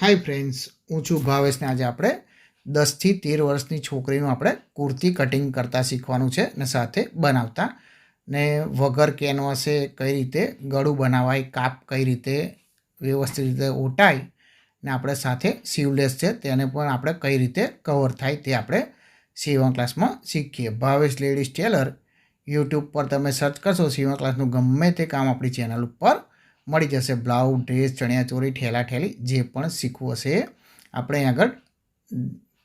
Hi friends હું છું ભાવેશને આજે આપણે દસથી તેર વર્ષની છોકરીનું આપણે કુર્તી કટિંગ કરતાં શીખવાનું છે ને સાથે બનાવતા. ને વગર કેનવાસે કઈ રીતે, ગળું બનાવાય, કાપ કઈ રીતે, વ્યવસ્થિત રીતે ઓટાય ને આપણે સાથે સીવલેસ છે તેને પણ આપણે કઈ રીતે કવર થાય તે આપણે સીવણ ક્લાસમાં શીખીએ. ભાવેશ લેડીઝ ટેલર, યુટ્યુબ પર તમે સર્ચ કરશો સીવણ ક્લાસનું ગમે તે કામ આપણી ચેનલ ઉપર મળી જશે. બ્લાઉઝ ડ્રેસ ચણિયાચોળી ઠેલા ઠેલી જે પણ શીખવું હશે. આપણે અહીં આગળ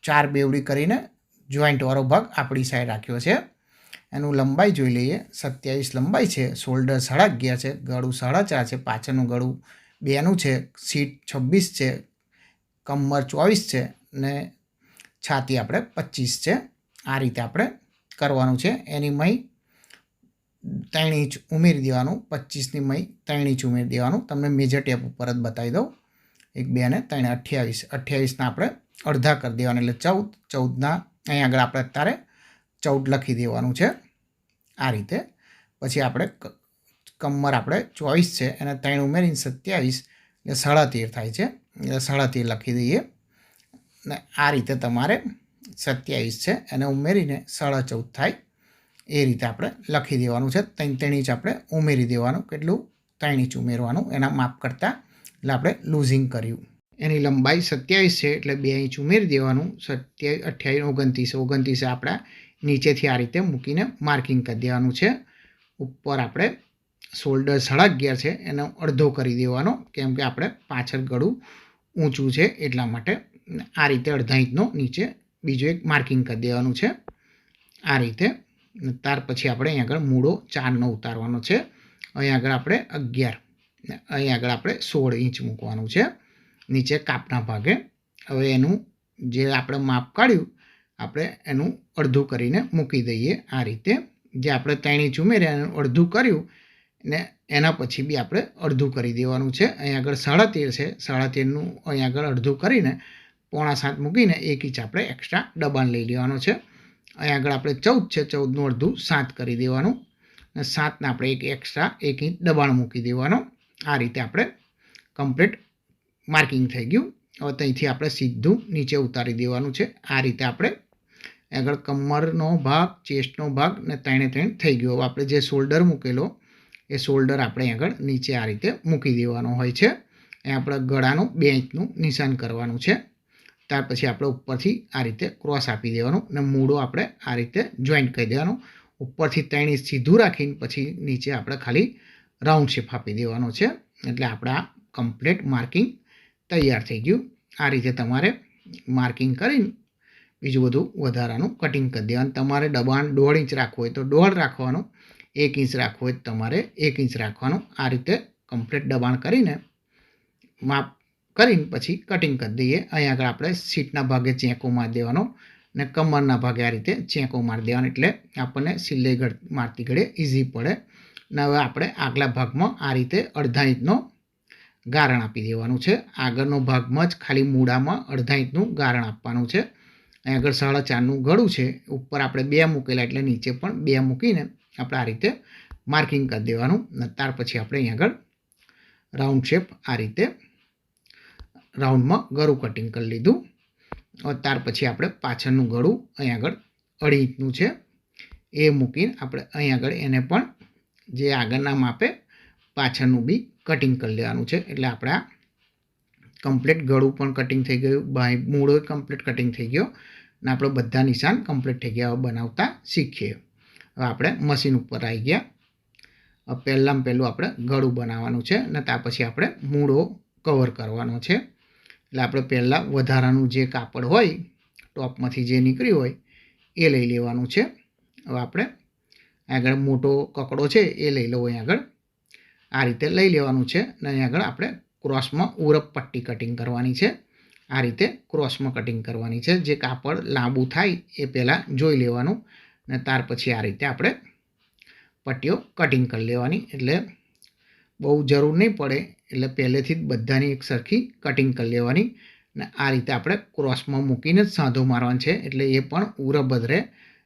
ચાર બેવડી કરીને જોઈન્ટવાળો ભાગ આપણી સાઈડ રાખ્યો છે. એનું લંબાઈ જોઈ લઈએ. સત્યાવીસ લંબાઈ છે. શોલ્ડર સાડા અગિયાર છે. ગળું સાડા ચાર છે. પાછળનું ગળું બેનું છે. સીટ છવ્વીસ છે. કમર ચોવીસ છે. ને છાતી આપણે પચીસ છે. આ રીતે આપણે કરવાનું છે. એની મય ત્રણ ઇંચ ઉમેરી દેવાનું, પચીસની મય ત્રણ ઇંચ ઉમેરી દેવાનું. તમને મેજર ટેપ ઉપર જ બતાવી દઉં. એક, બે અને ત્રણ, અઠ્યાવીસ. અઠ્યાવીસના આપણે અડધા કરી દેવાના, એટલે ચૌદ, ચૌદના, અહીં આગળ આપણે અત્યારે ચૌદ લખી દેવાનું છે. આ રીતે. પછી આપણે કમર આપણે ચોવીસ છે અને ત્રણ ઉમેરીને સત્યાવીસ, એટલે સાડા તેર થાય છે. એટલે સાડા તેર લખી દઈએ. ને આ રીતે તમારે સત્યાવીસ છે, એને ઉમેરીને સાડા ચૌદ થાય. એ રીતે આપણે લખી દેવાનું છે. ત્રણ ત્રણ આપણે ઉમેરી દેવાનું, કેટલું? ત્રણ ઉમેરવાનું. એના માપ કરતાં એટલે આપણે લૂઝિંગ કર્યું. એની લંબાઈ સત્યાવીસ છે એટલે બે ઇંચ ઉમેરી દેવાનું. સત્યાવીસ અઠ્યાવીસ, ઓગણત્રીસ. ઓગણત્રીસે આપણા નીચેથી આ રીતે મૂકીને માર્કિંગ કરી દેવાનું છે. ઉપર આપણે શોલ્ડર સાડા અગિયાર છે, એનો અડધો કરી દેવાનો. કેમ કે આપણે પાછળ ગળું ઊંચું છે, એટલા માટે આ રીતે અડધા ઇંચનો નીચે બીજું એક માર્કિંગ કરી દેવાનું છે. આ રીતે ત્યાર પછી આપણે અહીં આગળ મૂળો ચારનો ઉતારવાનો છે. અહીં આગળ આપણે અગિયાર ને અહીં આગળ આપણે સોળ ઇંચ મૂકવાનું છે. નીચે કાપના ભાગે. હવે એનું જે આપણે માપ કાઢ્યું, આપણે એનું અડધું કરીને મૂકી દઈએ આ રીતે. જે આપણે ત્રણ ઇંચ ઉમેર્યા એનું અડધું કર્યું ને એના પછી બી આપણે અડધું કરી દેવાનું છે. અહીં આગળ સાડા તેર છે. સાડા તેરનું અહીં આગળ અડધું કરીને પોણા સાત મૂકીને એક ઇંચ આપણે એક્સ્ટ્રા દબાણ લઈ લેવાનો છે. અહીં આગળ આપણે ચૌદ છે ચૌદનું અડધું સાત કરી દેવાનું. અને સાતને આપણે એક એક્સ્ટ્રા એક ઇંચ દબાણ મૂકી દેવાનો. આ રીતે આપણે કમ્પ્લીટ માર્કિંગ થઈ ગયું. હવે ત્યાંથી આપણે સીધું નીચે ઉતારી દેવાનું છે. આ રીતે આપણે આગળ કમરનો ભાગ ચેસ્ટનો ભાગ ને ત્રણે ત્રણ થઈ ગયો. હવે આપણે જે શોલ્ડર મૂકેલો, એ શોલ્ડર આપણે આગળ નીચે આ રીતે મૂકી દેવાનો હોય છે. એ આપણે ગળાનું બે ઇંચનું નિશાન કરવાનું છે. ત્યાર પછી આપણે ઉપરથી આ રીતે ક્રોસ આપી દેવાનું અને મૂળો આપણે આ રીતે જોઈન્ટ કરી દેવાનું. ઉપરથી ત્રણ ઇંચ સીધું રાખીને પછી નીચે આપણે ખાલી રાઉન્ડ શેપ આપી દેવાનો છે. એટલે આપણે આ કમ્પ્લીટ માર્કિંગ તૈયાર થઈ ગયું. આ રીતે તમારે માર્કિંગ કરીને બીજું બધું વધારાનું કટિંગ કરી દેવાનું. તમારે દબાણ દોઢ ઇંચ રાખવું હોય તો દોઢ રાખવાનું. એક ઇંચ રાખવું હોય તો તમારે એક ઇંચ રાખવાનું. આ રીતે કમ્પ્લીટ દબાણ કરીને માપ કરીને પછી કટિંગ કરી દઈએ. અહીંયા આગળ આપણે સીટના ભાગે ચેકો મારી દેવાનો ને કમરના ભાગે આ રીતે ચેંકો મારી દેવાનો એટલે આપણને સિલાઈ મારતી ઘડે ઇઝી પડે. ને હવે આપણે આગલા ભાગમાં આ રીતે અડધા ઇંચનો ગારણ આપી દેવાનું છે. આગળનો ભાગમાં જ ખાલી મૂળામાં અડધા ઇંચનું ગારણ આપવાનું છે. અહીં આગળ સાડા ચારનું ગળું છે. ઉપર આપણે બે મૂકેલા એટલે નીચે પણ બે મૂકીને આપણે આ રીતે માર્કિંગ કરી દેવાનું. અને ત્યાર પછી આપણે અહીં આગળ રાઉન્ડ શેપ આ રીતે રાઉન્ડમાં ગળું કટિંગ કરી લીધું. ત્યાર પછી આપણે પાછળનું ગળું અહીં આગળ અઢી ઇંચનું છે. એ મૂકીને આપણે અહીં આગળ એને પણ જે આગળના માપે પાછળનું બી કટિંગ કરી લેવાનું છે. એટલે આપણે આ કમ્પ્લીટ ગળું પણ કટિંગ થઈ ગયું, બાય મૂળો કમ્પ્લીટ કટિંગ થઈ ગયો અને આપણે બધા નિશાન કમ્પ્લીટ થઈ ગયા બનાવતા શીખીએ. હવે આપણે મશીન ઉપર આવી ગયા. પહેલાં પહેલું આપણે ગળું બનાવવાનું છે અને ત્યાર પછી આપણે મૂળો કવર કરવાનો છે. એટલે આપણે પહેલાં વધારાનું જે કાપડ હોય, ટોપમાંથી જે નીકળ્યું હોય, એ લઈ લેવાનું છે. હવે આપણે આગળ મોટો કકડો છે એ લઈ લઉં અહીં આગળ. આ રીતે લઈ લેવાનું છે અને અહીં આગળ આપણે ક્રોસમાં ઉરપ પટ્ટી કટિંગ કરવાની છે. આ રીતે ક્રોસમાં કટિંગ કરવાની છે. જે કાપડ લાંબુ થાય એ પહેલાં જોઈ લેવાનું અને ત્યાર પછી આ રીતે આપણે પટ્ટીઓ કટિંગ કરી લેવાની. એટલે બહુ જરૂર નહીં પડે એટલે પહેલેથી જ બધાની એક સરખી કટિંગ કરી લેવાની. અને આ રીતે આપણે ક્રોસમાં મૂકીને જ સાંધો મારવાનો છે. એટલે એ પણ ઉરબદ રહે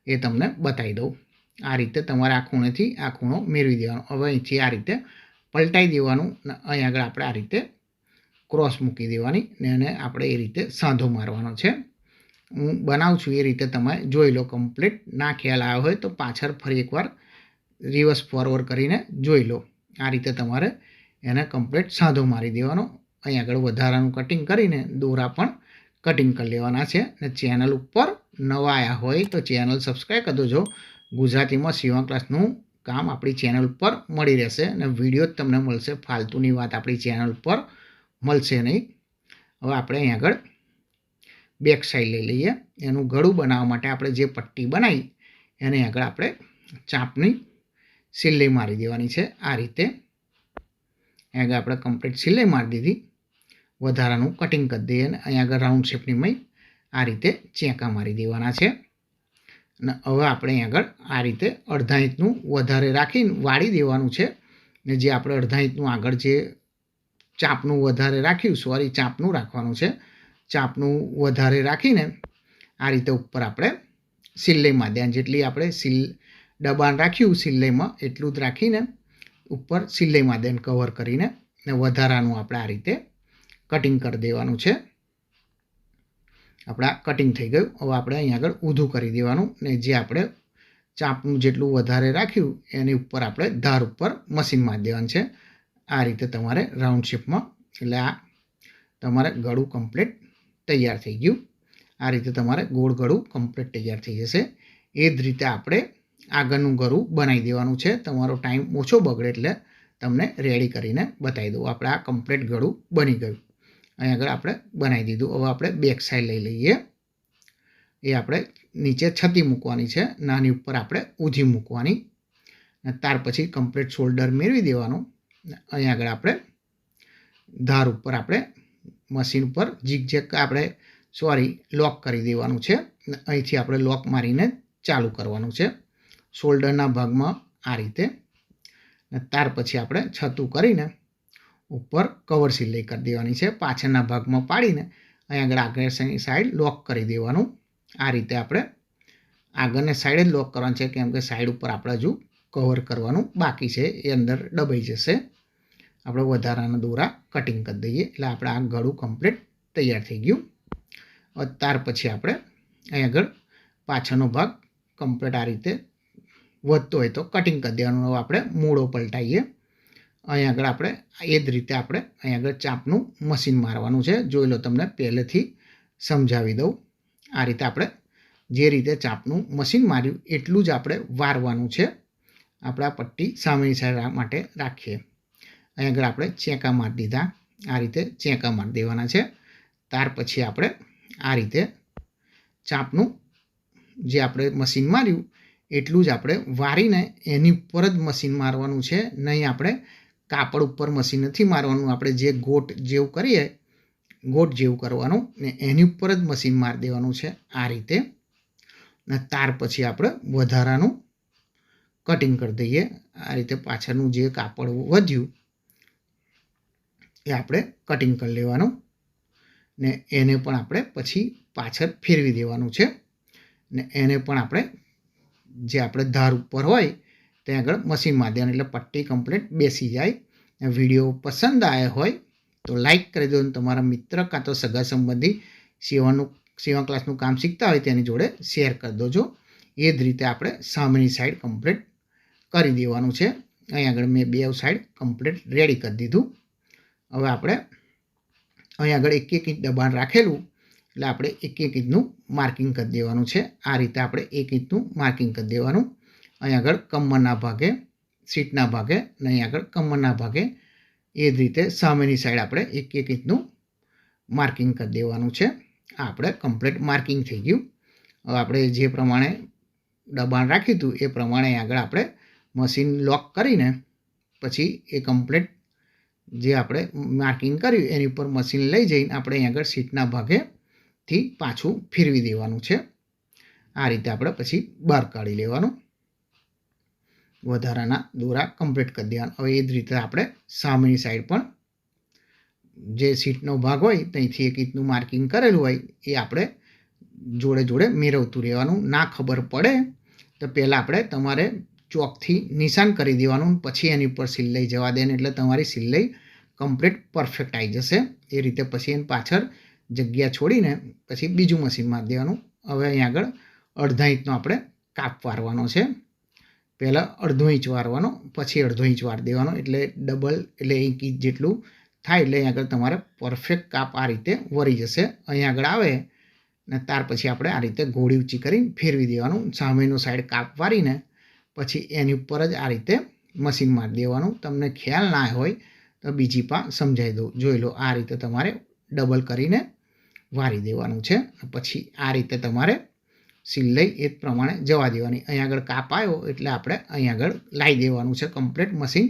એ તમને બતાવી દઉં. આ રીતે તમારે આ ખૂણેથી આ ખૂણો મેળવી દેવાનો. હવે અહીંથી આ રીતે પલટાઈ દેવાનું અને અહીં આગળ આપણે આ રીતે ક્રોસ મૂકી દેવાની ને એને આપણે એ રીતે સાંધો મારવાનો છે. હું બનાવું છું એ રીતે તમે જોઈ લો કમ્પ્લીટ ના ખ્યાલ આવ્યો હોય તો પાછળ ફરી એકવાર રિવર્સ ફોરવર્ડ કરીને જોઈ લો. આ રીતે તમારે એને કમ્પ્લીટ સાંધો મારી દેવાનો. અહીં આગળ વધારાનું કટિંગ કરીને દોરા પણ કટિંગ કરી લેવાના છે. અને ચેનલ ઉપર નવા આવ્યા હોય તો ચેનલ સબસ્ક્રાઈબ કરી દેજો. ગુજરાતીમાં સીવણ ક્લાસનું કામ આપણી ચેનલ પર મળી રહેશે અને વીડિયો જ તમને મળશે. ફાલતુની વાત આપણી ચેનલ પર મળશે નહીં. હવે આપણે અહીં આગળ બેક સાઈડ લઈ લઈએ. એનું ગળું બનાવવા માટે આપણે જે પટ્ટી બનાવી, એને આગળ આપણે ચાપની સિલાઈ મારી દેવાની છે. આ રીતે આગળ આપણે કમ્પ્લીટ સિલાઈ મારી દીધી. વધારાનું કટિંગ કરી દઈએ અને અહીં આગળ રાઉન્ડ શેપની મેં આ રીતે ચેંકા મારી દેવાના છે. અને હવે આપણે અહીં આગળ આ રીતે અડધા ઇંચનું વધારે રાખીને વાળી દેવાનું છે. ને જે આપણે અડધા ઇંચનું આગળ જે ચાપનું વધારે રાખ્યું સોરી ચાપનું રાખવાનું છે. ચાપનું વધારે રાખીને આ રીતે ઉપર આપણે સિલાઈમાં ધ્યાન જેટલી આપણે સિલ, દબાણ રાખ્યું, સિલાઈમાં એટલું જ રાખીને ઉપર સિલાઈમાં દેન કવર કરીને ને વધારાનું આપણે આ રીતે કટિંગ કરી દેવાનું છે. આપણા કટિંગ થઈ ગયું. હવે આપણે અહીં આગળ ઊંધું કરી દેવાનું ને જે આપણે ચાપનું જેટલું વધારે રાખ્યું એની ઉપર આપણે ધાર ઉપર મશીન મારી દેવાનું છે. આ રીતે તમારે રાઉન્ડ શેપમાં એટલે આ તમારે ગળું કમ્પ્લીટ તૈયાર થઈ ગયું. આ રીતે તમારે ગોળ ગળું કમ્પ્લીટ તૈયાર થઈ જશે. એ જ રીતે આપણે આગળનું ઘરું બનાવી દેવાનું છે. તમારો ટાઈમ ઓછો બગડે એટલે તમને રેડી કરીને બતાવી દઉં. આપણે આ કમ્પ્લીટ ગળું બની ગયું. અહીં આગળ આપણે બનાવી દીધું. હવે આપણે બેક સાઈડ લઈ લઈએ. એ આપણે નીચે છતી મૂકવાની છે. નાની ઉપર આપણે ઊંધી મૂકવાની. અને ત્યાર પછી કમ્પ્લીટ શોલ્ડર મેળવી દેવાનું. અહીં આગળ આપણે ધાર ઉપર આપણે મશીન ઉપર જીગજેક આપણે સોરી લોક કરી દેવાનું છે. અહીંથી આપણે લોક મારીને ચાલુ કરવાનું છે. શોલ્ડરના ભાગમાં આ રીતે. ત્યાર પછી આપણે છતું કરીને ઉપર કવર સિલાઈ કરી દેવાની છે. પાછળના ભાગમાં પાડીને અહીં આગળ આગળની સાઈડ લોક કરી દેવાનું. આ રીતે આપણે આગળની સાઈડ જ લોક કરવાનું છે, કેમ કે સાઈડ ઉપર આપણે હજુ કવર કરવાનું બાકી છે. એ અંદર દબાઈ જશે. આપણે વધારાના દોરા કટિંગ કરી દઈએ. એટલે આપણે આ ગળું કમ્પ્લીટ તૈયાર થઈ ગયું. ત્યાર પછી આપણે અહીં આગળ પાછળનો ભાગ કમ્પ્લીટ આ રીતે વધતો હોય તો કટિંગ કરી દેવાનું. આપણે મૂળો પલટાઈએ. અહીં આગળ આપણે એ જ રીતે આપણે અહીં આગળ ચાપનું મશીન મારવાનું છે. જોઈ લો તમને પહેલેથી સમજાવી દઉં. આ રીતે આપણે જે રીતે ચાપનું મશીન માર્યું એટલું જ આપણે વારવાનું છે. આપણે આ પટ્ટી સામેની સાઈડ માટે રાખીએ. અહીં આગળ આપણે ચેંકા મારી દીધા. આ રીતે ચેંકા મારી દેવાના છે. ત્યાર પછી આપણે આ રીતે ચાપનું જે આપણે મશીન માર્યું એટલું જ આપણે વારીને એની ઉપર જ મશીન મારવાનું છે. નહીં આપણે કાપડ ઉપર મશીન નથી મારવાનું. આપણે જે ગોટ જેવું કરીએ, ગોટ જેવું કરવાનું ને એની ઉપર જ મશીન મારી દેવાનું છે આ રીતે. ને ત્યાર પછી આપણે વધારાનું કટિંગ કરી દઈએ. આ રીતે પાછળનું જે કાપડ વધ્યું, એ આપણે કટિંગ કરી લેવાનું ને એને પણ આપણે પછી પાછળ ફેરવી દેવાનું છે. ને એને પણ આપણે જે આપણે ધાર ઉપર હોય, ત્યાં આગળ મશીનમાં દેવાનું. એટલે પટ્ટી કમ્પ્લીટ બેસી જાય. વીડિયો પસંદ આવ્યો હોય, તો લાઈક કરી દો તમારા મિત્ર કાં તો સગા સંબંધી સેવાનું, સેવા ક્લાસનું કામ શીખતા હોય તેની જોડે શેર કરી દોજો એ જ રીતે આપણે સામેની સાઈડ કમ્પ્લીટ કરી દેવાનું છે. અહીં આગળ મેં બે સાઈડ કમ્પ્લીટ રેડી કરી દીધું. હવે આપણે અહીં આગળ એક એક ઇંચ દબાણ રાખેલું. એટલે આપણે એક એક ઇંચનું માર્કિંગ કરી દેવાનું છે. આ રીતે આપણે એક ઇંચનું માર્કિંગ કરી દેવાનું. અહીં આગળ કમરના ભાગે સીટના ભાગે અને અહીં આગળ કમરના ભાગે એ જ રીતે સામેની સાઈડ આપણે એક એક ઇંચનું માર્કિંગ કરી દેવાનું છે. આ આપણે કમ્પ્લીટ માર્કિંગ થઈ ગયું. હવે આપણે જે પ્રમાણે દબાણ રાખ્યું હતું એ પ્રમાણે આગળ આપણે મશીન લોક કરીને પછી એ કમ્પ્લીટ જે આપણે માર્કિંગ કર્યું એની ઉપર મશીન લઈ જઈને આપણે અહીં આગળ સીટના ભાગેથી પાછું ફેરવી દેવાનું છે. આ રીતે આપણે પછી બહાર કાઢી લેવાનું. વધારાના દોરા કમ્પ્લીટ કરી દેવાના. હવે એ જ રીતે આપણે સામેની સાઈડ પણ જે સીટનો ભાગ હોય, ત્યાંથી એક રીતનું માર્કિંગ કરેલું હોય, એ આપણે જોડે જોડે મેળવતું રહેવાનું. ના ખબર પડે, તો પહેલાં આપણે તમારે ચોકથી નિશાન કરી દેવાનું. પછી એની ઉપર સિલાઈ જવા દે એટલે તમારી સિલાઈ કમ્પ્લીટ પરફેક્ટ આવી જશે. એ રીતે પછી એની પાછળ જગ્યા છોડીને પછી બીજું મશીન મારી દેવાનું. હવે અહીં આગળ અડધા ઇંચનો આપણે કાપ વારવાનો છે. પહેલાં અડધો ઇંચ વારવાનો, પછી અડધો ઇંચ વાર દેવાનો. એટલે ડબલ એટલે એક ઇંચ જેટલું થાય એટલે અહીં આગળ તમારે પરફેક્ટ કાપ આ રીતે વળી જશે. અહીં આગળ આવે ને ત્યાર પછી આપણે આ રીતે ગોળી ઊંચી કરીને ફેરવી દેવાનું. સામેનો સાઈડ કાપ વારીને પછી એની ઉપર જ આ રીતે મશીન મારી દેવાનું. તમને ખ્યાલ ના હોય તો બીજી પા સમજાવી દઉં. જોઈ લો, આ રીતે તમારે ડબલ કરીને વારી દેવાનું છે પછી આ રીતે તમારે સિલાઈ એ જ પ્રમાણે જવા દેવાની. અહીં આગળ કાપ આવ્યો એટલે આપણે અહીં આગળ લાવી દેવાનું છે કમ્પ્લીટ મશીન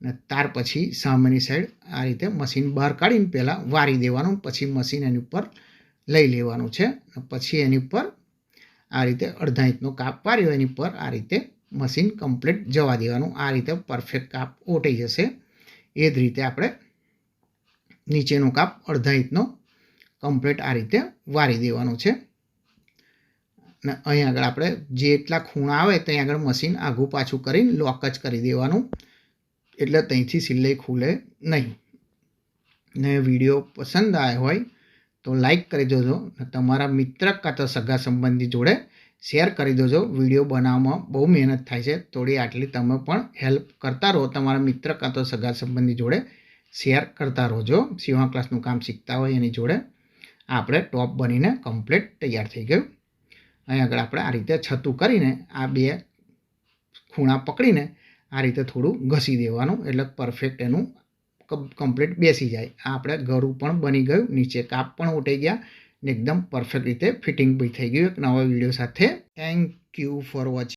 ને ત્યાર પછી સામેની સાઈડ આ રીતે મશીન બહાર કાઢીને પહેલાં વારી દેવાનું, પછી મશીન એની ઉપર લઈ લેવાનું છે પછી એની ઉપર આ રીતે અડધા ઇંચનો કાપ વાર્યો, એની પર આ રીતે મશીન કમ્પ્લીટ જવા દેવાનું. આ રીતે પરફેક્ટ કાપ ઓટાઈ જશે. એ જ રીતે આપણે નીચેનો કાપ અડધા ઇંચનો કમ્પ્લીટ આ રીતે વારી દેવાનું છે. ને અહીં આગળ આપણે જેટલા ખૂણા આવે ત્યાં આગળ મશીન આઘું પાછું કરીને લોક જ કરી દેવાનું. એટલે ત્યાંથી સિલાઈ ખુલે નહીં. ને વીડિયો પસંદ આવ્યો હોય તો લાઈક કરી દેજો ને તમારા મિત્ર કાં તો સગા સંબંધી જોડે શેર કરી દેજો. વીડિયો બનાવવામાં બહુ મહેનત થાય છે. થોડી આટલી તમે પણ હેલ્પ કરતા રહો. તમારા મિત્ર કાં તો સગા સંબંધી જોડે શેર કરતા રહોજો. સિવા ક્લાસનું કામ શીખતા હોય એની જોડે. આપણે ટોપ બનીને કમ્પ્લીટ તૈયાર થઈ ગયું. અહીં આગળ આપણે આ રીતે છતું કરીને આ બે ખૂણા પકડીને આ રીતે થોડું ઘસી દેવાનું, એટલે પરફેક્ટ એનું કમ્પ્લીટ બેસી જાય. આ આપણે ગળું પણ બની ગયું, નીચે કાપ પણ ઉઠાઈ ગયા ને એકદમ પરફેક્ટ રીતે ફિટિંગ બી થઈ ગયું. એક નવા વીડિયો સાથે. Thank you for watching